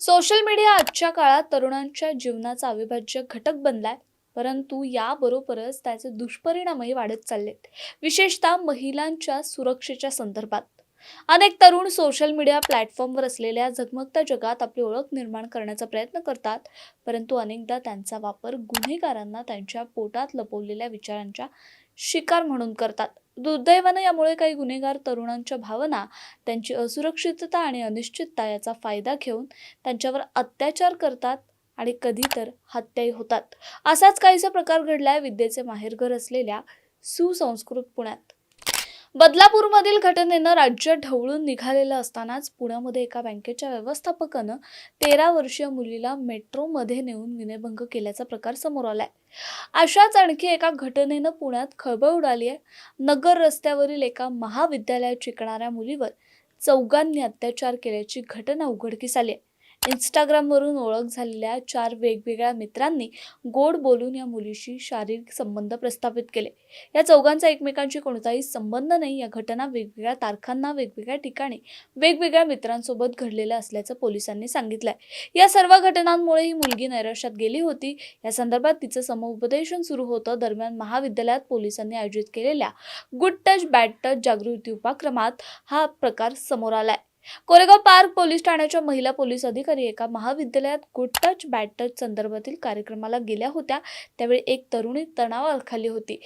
Social media आजच्या काळात तरुणांच्या जीवनाचा अविभाज्य घटक बनलाय. परंतु याबरोबरच त्याचे दुष्परिणामही वाढत चाललेत. विशेषतः महिलांच्या सुरक्षेच्या संदर्भात. अनेक तरुण सोशल मीडिया प्लॅटफॉर्मवर असलेल्या झगमगत्या जगात आपली ओळख निर्माण करण्याचा प्रयत्न करतात परंतु अनेकदा त्यांचा वापर गुन्हेगारांना त्यांच्या पोटात लपवलेल्या विचारांच्या शिकार म्हणून करतात. दुर्दैवानं यामुळे काही गुन्हेगार तरुणांच्या भावना त्यांची असुरक्षितता आणि अनिश्चितता याचा फायदा घेऊन त्यांच्यावर अत्याचार करतात आणि कधी तर हत्याही होतात. असाच काहीसा प्रकार घडलाय विद्येचे माहेरघर असलेल्या सुसंस्कृत पुण्यात. बदलापूरमधील घटनेनं राज्य ढवळून निघालेलं असतानाच पुण्यामध्ये एका बँकेच्या व्यवस्थापकानं तेरा वर्षीय मुलीला मेट्रोमध्ये नेऊन विनयभंग केल्याचा प्रकार समोर आलाय. अशाच आणखी एका घटनेनं पुण्यात खळबळ उडाली आहे. नगर रस्त्यावरील एका महाविद्यालयात शिकणाऱ्या मुलीवर चौघांनी अत्याचार केल्याची घटना उघडकीस आली आहे. इंस्टाग्रामवरून ओळख झालेल्या चार वेगवेगळ्या मित्रांनी गोड बोलून या मुलीशी शारीरिक संबंध प्रस्थापित केले. या चौघांचा एकमेकांशी कोणताही संबंध नाही. या घटना वेगवेगळ्या तारखांना वेगवेगळ्या ठिकाणी वेगवेगळ्या मित्रांसोबत घडलेल्या असल्याचं पोलिसांनी सांगितलंय. या सर्व घटनांमुळे ही मुलगी नैराश्यात गेली होती. या संदर्भात तिचं समुपदेशन सुरू होतं. दरम्यान महाविद्यालयात पोलिसांनी आयोजित केलेल्या गुड टच बॅड टच जागृती उपक्रमात हा प्रकार समोर आलाय. कोरेगाव पार्क पोलीस ठाण्याच्या महिला पोलीस अधिकारी एका महाविद्यालयात गुड टच बॅड टच संदर्भातील कार्यक्रमाला गेल्या होत्या. त्यावेळी एक तरुणी तणावाखाली होती.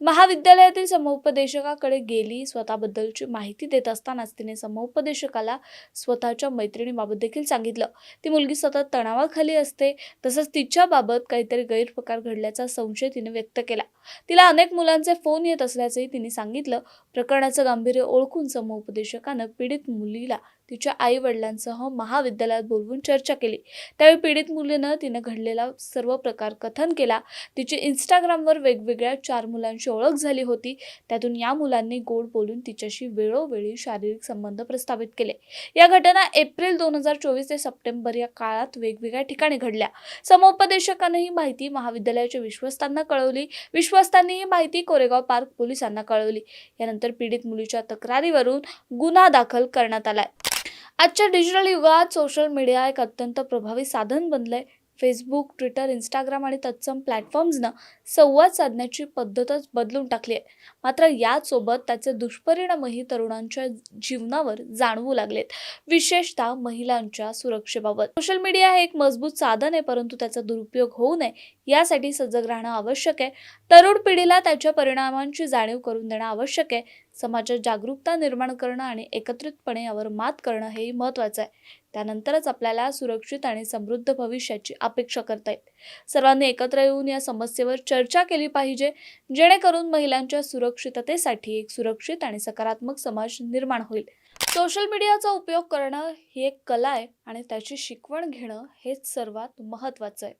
महाविद्यालयातील समुपदेशकाकडे गेली स्वतःबद्दलची माहिती देत असतानाच तिने समुपदेशकाला स्वतःच्या मैत्रिणीबाबत देखील सांगितलं. ती मुलगी सतत तणावाखाली असते तसंच तिच्याबाबत काहीतरी गैरप्रकार घडल्याचा संशय तिने व्यक्त केला. तिला अनेक मुलांचे फोन येत असल्याचंही तिने सांगितलं. प्रकरणाचं गांभीर्य ओळखून समुपदेशकानं पीडित मुलीला तिच्या आई वडिलांसह महाविद्यालयात बोलवून चर्चा केली. त्यावेळी पीडित मुलीनं तिनं घडलेला सर्व प्रकार कथन केला. तिची इंस्टाग्रामवर वेगवेगळ्या चार मुलांशी ओळख झाली होती. त्यातून या मुलांनी गोड बोलून तिच्याशी वेळोवेळी शारीरिक संबंध प्रस्थापित केले. या घटना एप्रिल दोन हजार चोवीस ते सप्टेंबर या काळात वेगवेगळ्या ठिकाणी घडल्या. समुपदेशकानं ही माहिती महाविद्यालयाच्या विश्वस्तांना कळवली. विश्वस्तांनी ही माहिती कोरेगाव पार्क पोलिसांना कळवली. यानंतर पीडित मुलीच्या तक्रारीवरून गुन्हा दाखल करण्यात आलाय. आजच्या डिजिटल युगात सोशल मीडिया एक अत्यंत प्रभावी साधन बनलंय. फेसबुक ट्विटर इंस्टाग्राम आणि तत्सम प्लॅटफॉर्म्सनं संवाद साधण्याची पद्धतच बदलून टाकली आहे. मात्र याचसोबत त्याचे दुष्परिणामही तरुणांच्या जीवनावर जाणवू लागलेत. विशेषतः महिलांच्या सुरक्षेबाबत. सोशल मीडिया हे एक मजबूत साधन आहे परंतु त्याचा दुरुपयोग होऊ नये यासाठी सजग राहणं आवश्यक आहे. तरुण पिढीला त्याच्या परिणामांची जाणीव करून देणं आवश्यक आहे. समाजात जागरूकता निर्माण करणं आणि एकत्रितपणे यावर मात करणं हे महत्त्वाचं आहे. त्यानंतरच आपल्याला सुरक्षित आणि समृद्ध भविष्याची अपेक्षा करता येईल. सर्वांनी एकत्र येऊन या समस्येवर चर्चा केली पाहिजे जेणेकरून महिलांच्या सुरक्षिततेसाठी एक सुरक्षित आणि सकारात्मक समाज निर्माण होईल. सोशल मीडियाचा उपयोग करणं ही एक कला आहे आणि त्याची शिकवण घेणं हेच सर्वात महत्त्वाचं आहे.